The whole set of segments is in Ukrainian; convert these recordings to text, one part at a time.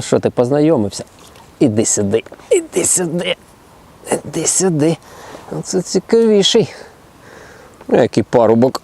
Що ти познайомився? Іди сюди, іди сюди, іди сюди. Це цікавіший. Ну, Який парубок.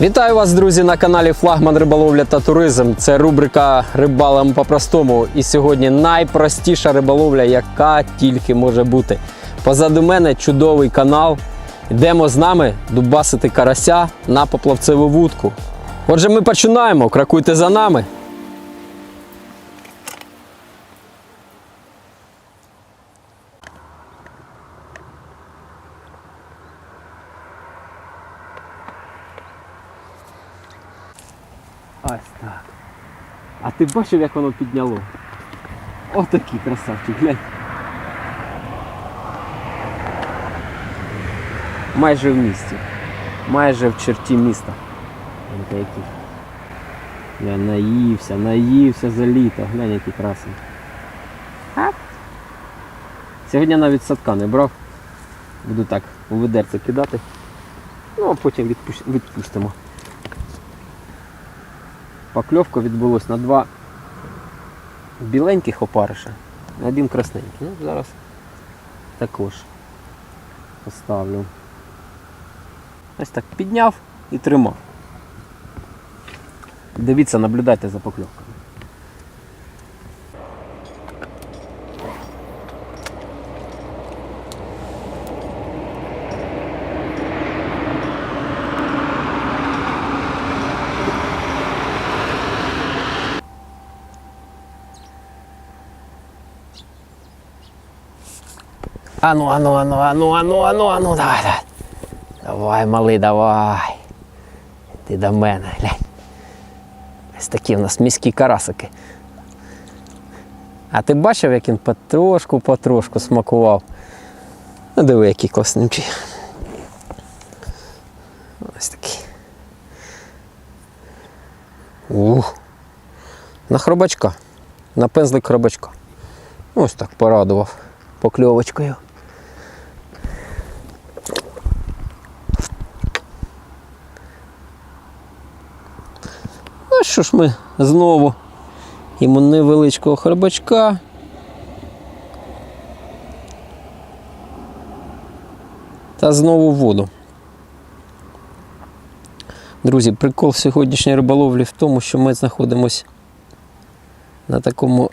Вітаю вас, друзі, на каналі Флагман Риболовля та Туризм. Це рубрика Рибалам по-простому. І сьогодні найпростіша риболовля, яка тільки може бути. Позаду мене чудовий канал. Йдемо з нами дубасити карася на поплавцеву вудку. Отже, ми починаємо. Кракуйте за нами. Ось так. А ти бачив, як воно підняло? Отакий красавчик, глянь. Майже в місті. Майже в черті міста. Глянь, наївся, наївся за літо. Глянь, який красний. Сьогодні навіть садка не брав. Буду так у ведерце кидати. Ну, а потім відпустимо. Покльовка відбулась на два біленьких опариша, на один красненький. Ну, зараз також поставлю. Ось так підняв і тримав. Дивіться, наблюдайте за покльовками. Ану, ану, ану, ану, ану, ану, ану, давай, давай. Давай, малий, давай. Ти до мене, глянь. Ось такі в нас міські карасики. А ти бачив, як він потрошку-потрошку смакував? Ну, диви, який класнючий. Ось такий. Ух. На хробачка. На пензлик хробачка. Ось так порадував покльовочкою. Що ж ми знову йому невеличкого хребачка. Та знову в воду. Друзі, прикол сьогоднішньої риболовлі в тому, що ми знаходимося на такому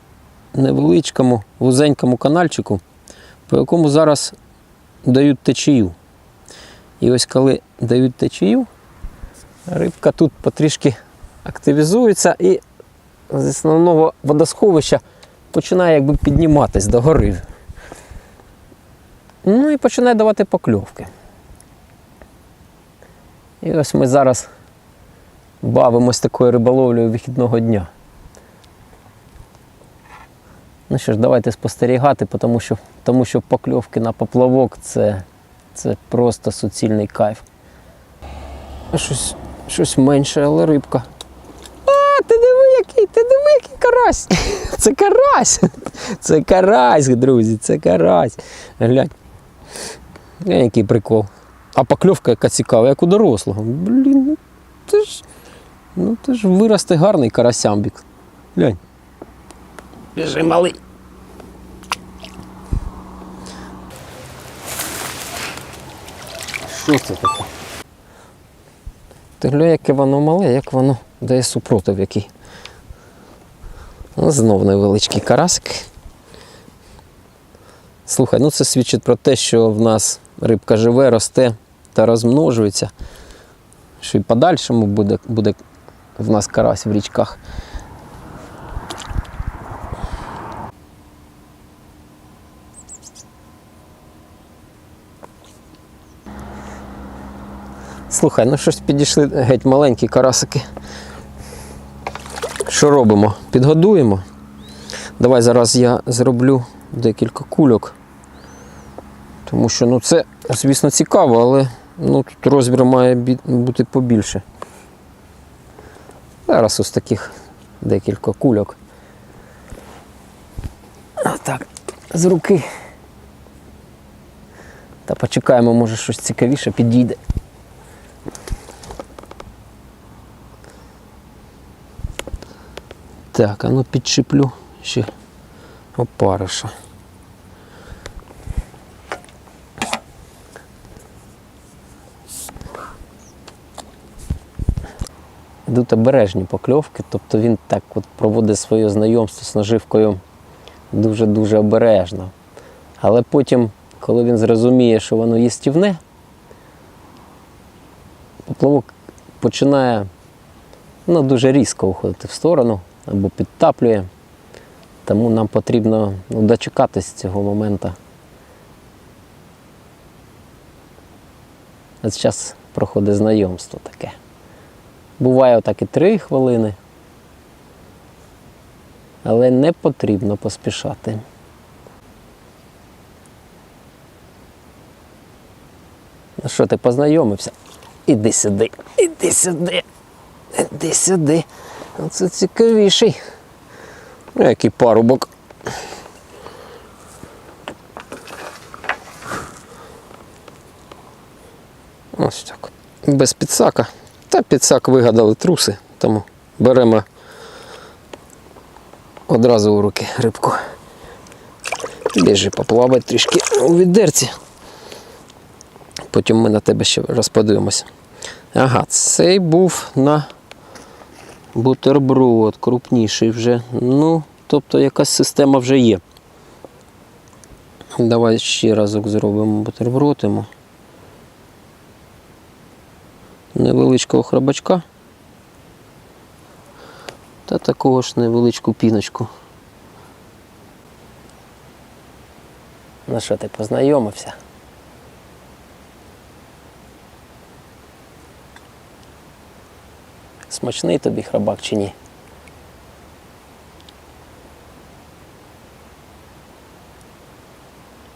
невеличкому вузенькому канальчику, по якому зараз дають течію. І ось коли дають течію, рибка тут потрішки активізується і з основного водосховища починає якби підніматись до гори. Ну і починає давати покльовки. І ось ми зараз бавимось такою риболовлею вихідного дня. Ну що ж, давайте спостерігати, тому що, тому що покльовки на поплавок це, це просто суцільний кайф. щось, щось менше, але рибка. А, ти диви, який, ти диви, який карась. Це карась. Це карась, друзі, це карась. Глянь. Глянь, який прикол. А покльовка яка цікава, як у дорослого. Блін, ну це ж. Ну це ж виросте гарний карасямбік. Глянь. Біжи, малий. Що це таке? Ти глянь, яке воно мале, як воно дає супротив який. Ну, Знов невеличкий карасик. Слухай, ну це свідчить про те, що в нас рибка живе, росте та розмножується. Що і подальшому буде, буде в нас карась в річках. Слухай, ну щось підійшли геть маленькі карасики. Що робимо? Підгодуємо. Давай зараз я зроблю декілька кульок. Тому що ну, це, звісно, цікаво, але ну, тут розмір має бути побільше. Зараз ось таких декілька кульок. Так, з руки. Та почекаємо, може щось цікавіше підійде. Так, а ну підчеплю ще опариша. Йдуть обережні покльовки, тобто він так от проводить своє знайомство з наживкою дуже-дуже обережно. Але потім, коли він зрозуміє, що воно їстівне, поплавок починає ну, дуже різко уходити в сторону або підтаплює. Тому нам потрібно ну, дочекатись цього моменту. Ось зараз проходить знайомство таке. Буває отак і три хвилини. Але не потрібно поспішати. Ну що, ти познайомився? Іди сюди, іди сюди, іди сюди. Оце цікавіший. Ну, який парубок. Ось так. Без підсака. Та підсак вигадали труси, тому беремо одразу у руки рибку. Біжи поплавай трішки у відерці. Потім ми на тебе ще раз подивимося. Ага, цей був на бутерброд, крупніший вже. Ну, тобто якась система вже є. Давай ще разок зробимо бутерброд. Невеличкого храбачка. Та такого ж невеличку піночку. Ну що, ти познайомився? Смачний тобі храбак чи ні?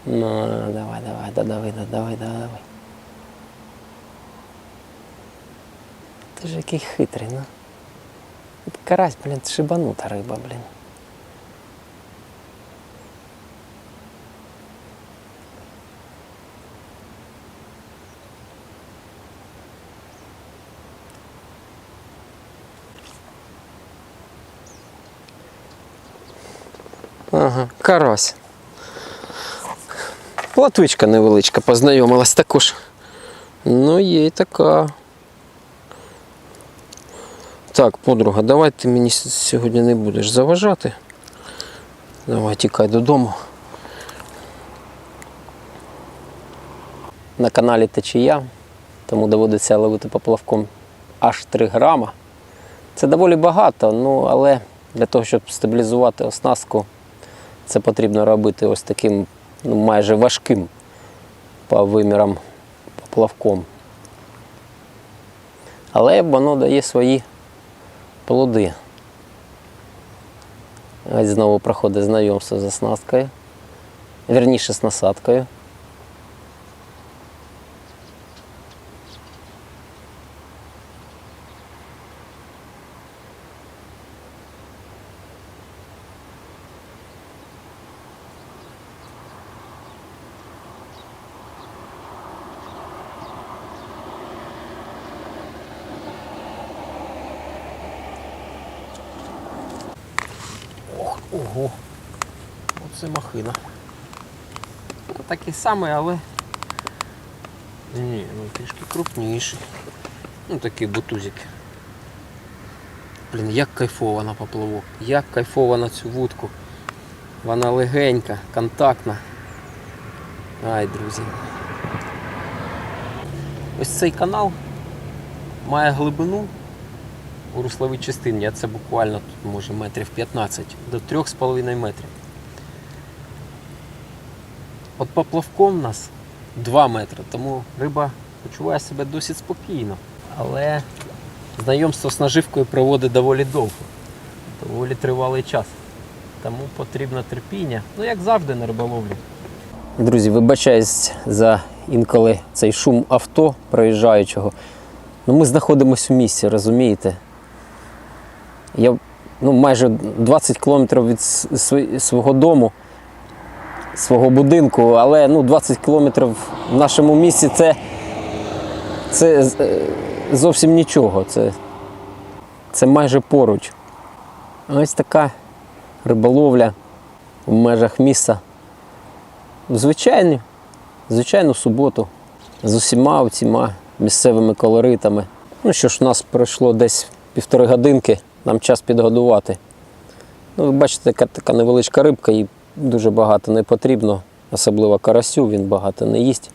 Ну, давай, давай, додави, додавай, додавай. Ти ж який хитрий, ну. Карась, блін, шибанута риба, блін. Ага, карась. Платвичка невеличка, познайомилась також. Ну, є й така. Так, подруга, давай ти мені сьогодні не будеш заважати. Давай тікай додому. На каналі Течія, тому доводиться ловити поплавком аж 3 грама. Це доволі багато, ну але для того, щоб стабілізувати оснастку, це потрібно робити ось таким ну, майже важким по вимірам поплавком. Але воно дає свої плоди. Ось знову проходить знайомство з оснасткою. Вірніше з насадкою. Ого. Оце махина. Ну, Такий самий, але. Ні, ну трішки крупніший. Ну такий бутузик. Блін, як кайфово на поплавок. Як кайфово на цю вудку. Вона легенька, контактна. Ай, друзі. Ось цей канал має глибину у русловій частині, а це буквально тут може метрів 15 до 3,5 метрів. От поплавком у нас 2 метри, тому риба почуває себе досить спокійно. Але знайомство з наживкою проводить доволі довго, доволі тривалий час. Тому потрібно терпіння, ну як завжди на риболовлі. Друзі, вибачаюсь за інколи цей шум авто проїжджаючого. Ну, ми знаходимося в місті, розумієте? Я ну, майже 20 кілометрів від свого дому, свого будинку, але ну, 20 кілометрів в нашому місті це, це е, зовсім нічого. Це, це майже поруч. Ось така риболовля в межах міста. В звичайну, суботу з усіма цими місцевими колоритами. Ну що ж, у нас пройшло десь півтори годинки, нам час підгодувати. Ну, ви бачите, така, така невеличка рибка, їй дуже багато не потрібно, особливо карасю, він багато не їсть.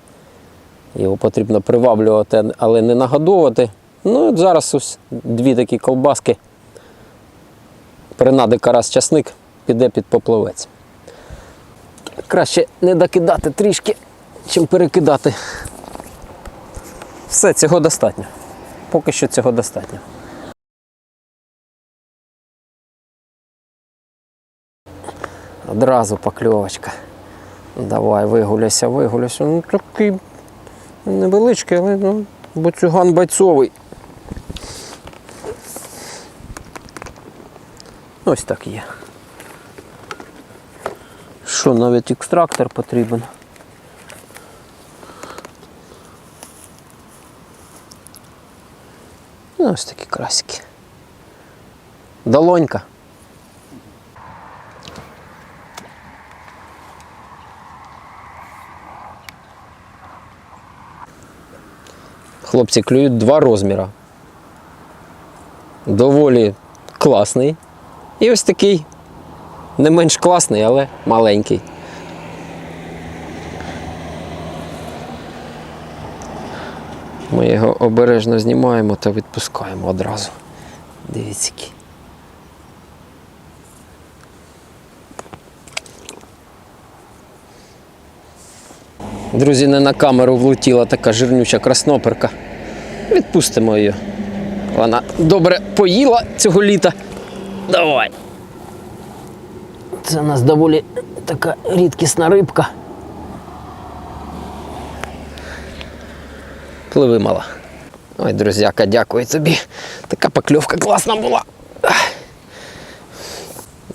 Його потрібно приваблювати, але не нагодовувати. Ну, от зараз ось дві такі ковбаски. Принади карась часник піде під поплавець. Краще не докидати трішки, чим перекидати. Все, цього достатньо. Поки що цього достатньо. Одразу покльовочка. Давай, вигуляйся, вигуляйся. Ну такий невеличкий, але ну, боцюган бойцовий. Ось так є. Що, навіть екстрактор потрібен. Ну, ось такі красики. Долонька. Хлопці клюють два розміри. Доволі класний. І ось такий не менш класний, але маленький. Ми його обережно знімаємо та відпускаємо одразу. Дивіться. Друзі, не на камеру влетіла така жирнюча красноперка. Відпустимо її. Вона добре поїла цього літа. Давай. Це у нас доволі така рідкісна рибка. Пливи мала. Ой, друзяка, дякую тобі. Така покльовка класна була.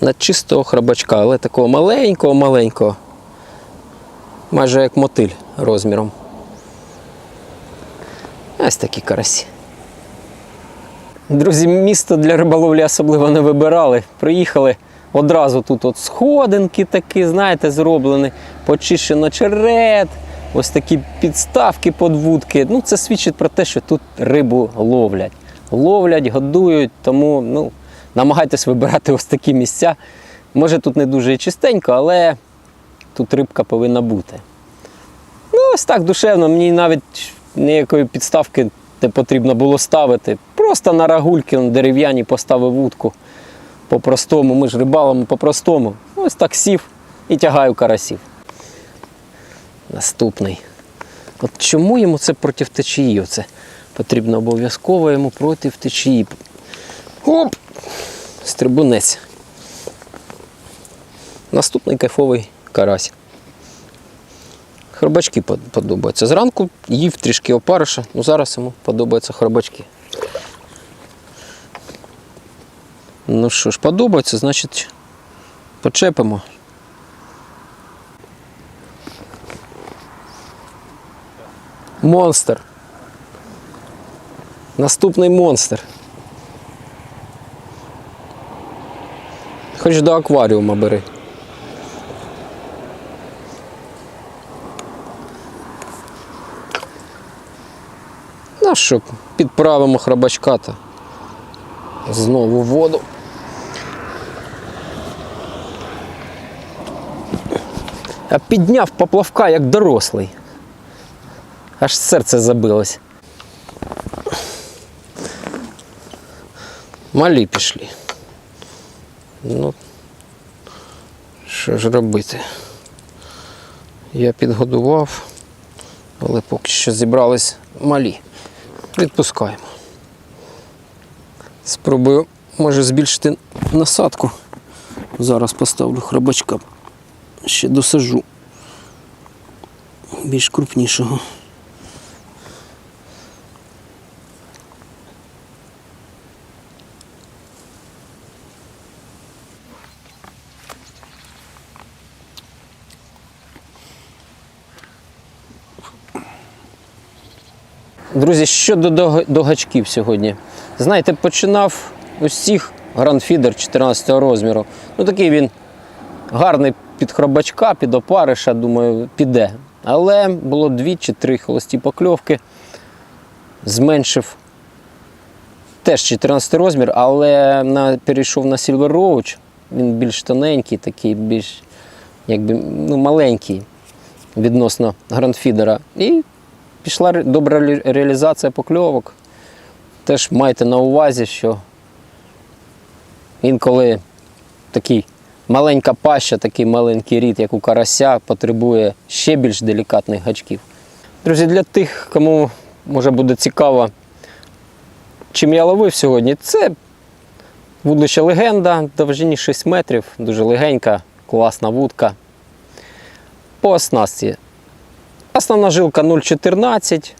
На чистого храбачка, але такого маленького-маленького. Майже як мотиль розміром. Ось такі карасі. Друзі, місто для риболовлі особливо не вибирали. Приїхали одразу тут от сходинки такі, знаєте, зроблені, почищено черед, ось такі підставки під вудки. Ну, це свідчить про те, що тут рибу ловлять. Ловлять, годують, тому ну, намагайтесь вибирати ось такі місця. Може тут не дуже чистенько, але тут рибка повинна бути. Ну, ось так душевно, мені навіть ніякої підставки не потрібно було ставити. Просто на рагульки он, дерев'яні поставив вудку. По-простому, ми ж рибалимо по-простому. Ось так сів і тягаю карасів. Наступний. От чому йому це проти течії? Оце потрібно обов'язково йому проти течії. Оп! Стрибунець. Наступний кайфовий карась. Хробачки подобаються. Зранку їв трішки опариша, ну зараз йому подобаються хробачки. Ну що ж, подобається, значить почепимо. Монстр. Наступний монстр. Хоч до акваріума бери. Ну що, підправимо храбачка та знову в воду. А підняв поплавка як дорослий. Аж серце забилось. Малі пішли. Ну, що ж робити? Я підгодував, але поки що зібрались малі. Відпускаємо. Спробую, може, збільшити насадку. Зараз поставлю храбачка. Ще досажу. Більш крупнішого. Друзі, щодо дог- догачків сьогодні. Знаєте, починав ось цих грандфідер 14 розміру. Ну такий він гарний під хробачка, під опариша, думаю, піде. Але було дві чи три холості покльовки. Зменшив теж 14 розмір, але на, перейшов на Silver Roach. Він більш тоненький, такий, більш якби, ну, маленький відносно грандфідера. І пішла добра реалізація покльовок. Теж майте на увазі, що інколи такий маленька паща, такий маленький рід, як у карася, потребує ще більш делікатних гачків. Друзі, для тих, кому може буде цікаво, чим я ловив сьогодні, це вудлище легенда, довжині 6 метрів, дуже легенька, класна вудка. По оснастці Основна жилка 0,14,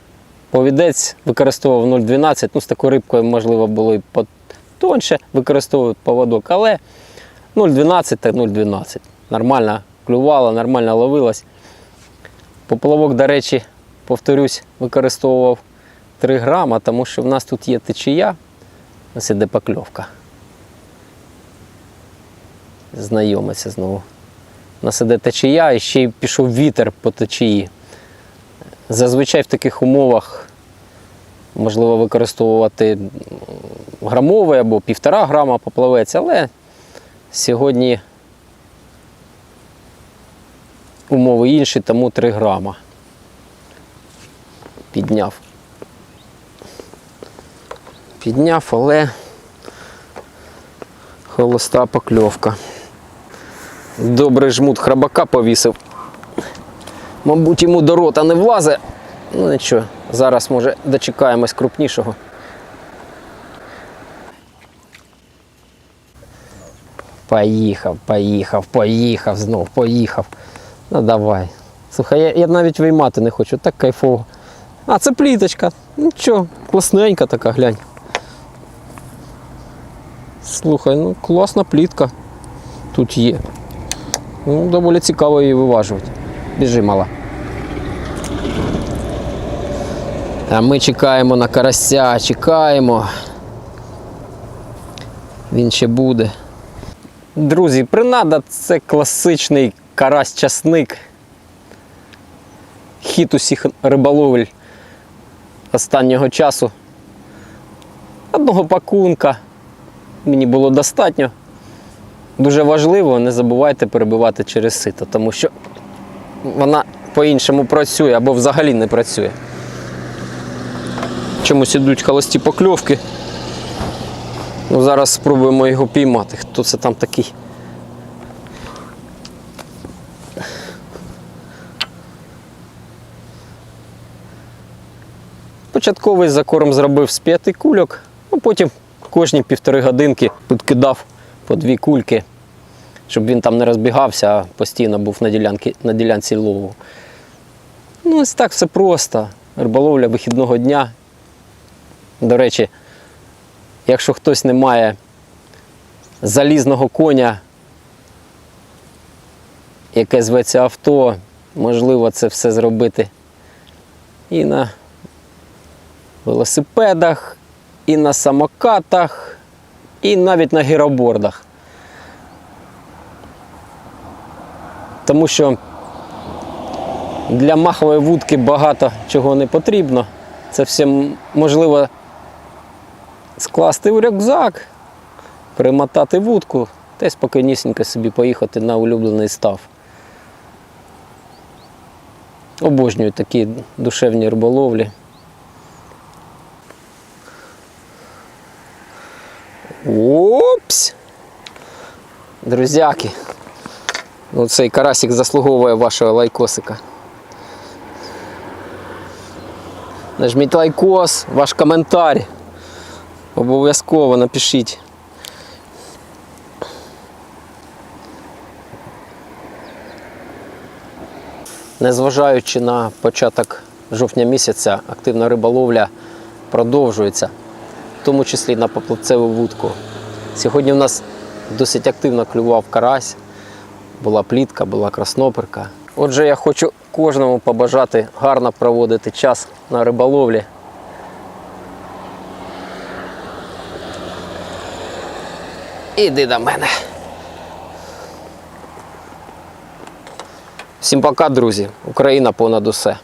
повідець використовував 0,12. Ну, з такою рибкою, можливо, було і потоньше використовують поводок, але 0,12 та 0,12. Нормально клювала, нормально ловилась. Поплавок, до речі, повторюсь, використовував 3 грама, тому що в нас тут є течія. Ось іде покльовка. Знайомиться знову. У нас іде течія і ще й пішов вітер по течії. Зазвичай в таких умовах можливо використовувати грамовий або півтора грама поплавець, але сьогодні умови інші, тому 3 грама. Підняв. Підняв, але холоста покльовка. Добрий жмут храбака повісив. Мабуть, йому до рота не влазе. Ну нічого, зараз може дочекаємось крупнішого. Поїхав, поїхав, поїхав, знов поїхав. Ну давай. Слухай, я, я навіть виймати не хочу, так кайфово. А, це пліточка. Нічого, класненька така, глянь. Слухай, ну класна плітка тут є. Ну, доволі цікаво її виважувати. Біжи, мала. А ми чекаємо на карася, чекаємо. Він ще буде. Друзі, принада це класичний карась-часник. Хід усіх риболовель останнього часу. Одного пакунка мені було достатньо. Дуже важливо, не забувайте перебивати через сито, тому що вона по-іншому працює або взагалі не працює. Чомусь ідуть холості покльовки. Ну, зараз спробуємо його піймати. Хто це там такий? Початковий закорм зробив з п'яти кульок, а потім кожні півтори годинки підкидав по дві кульки, щоб він там не розбігався, а постійно був на, ділянці, на ділянці лову. Ну, ось так все просто. Риболовля вихідного дня. До речі, якщо хтось не має залізного коня, яке зветься авто, можливо це все зробити і на велосипедах, і на самокатах, і навіть на гіробордах. Тому що для махової вудки багато чого не потрібно. Це все можливо скласти в рюкзак, примотати вудку та й спокійнісінько собі поїхати на улюблений став. Обожнюю такі душевні риболовлі. Опс! Друзяки. Ну, цей карасик заслуговує вашого лайкосика. Нажміть лайкос, ваш коментар. Обов'язково напишіть. Незважаючи на початок жовтня місяця, активна риболовля продовжується, в тому числі на поплавцеву вудку. Сьогодні у нас досить активно клював карась, була плітка, була красноперка. Отже, я хочу кожному побажати гарно проводити час на риболовлі. Іди до мене. Всім пока, друзі. Україна понад усе.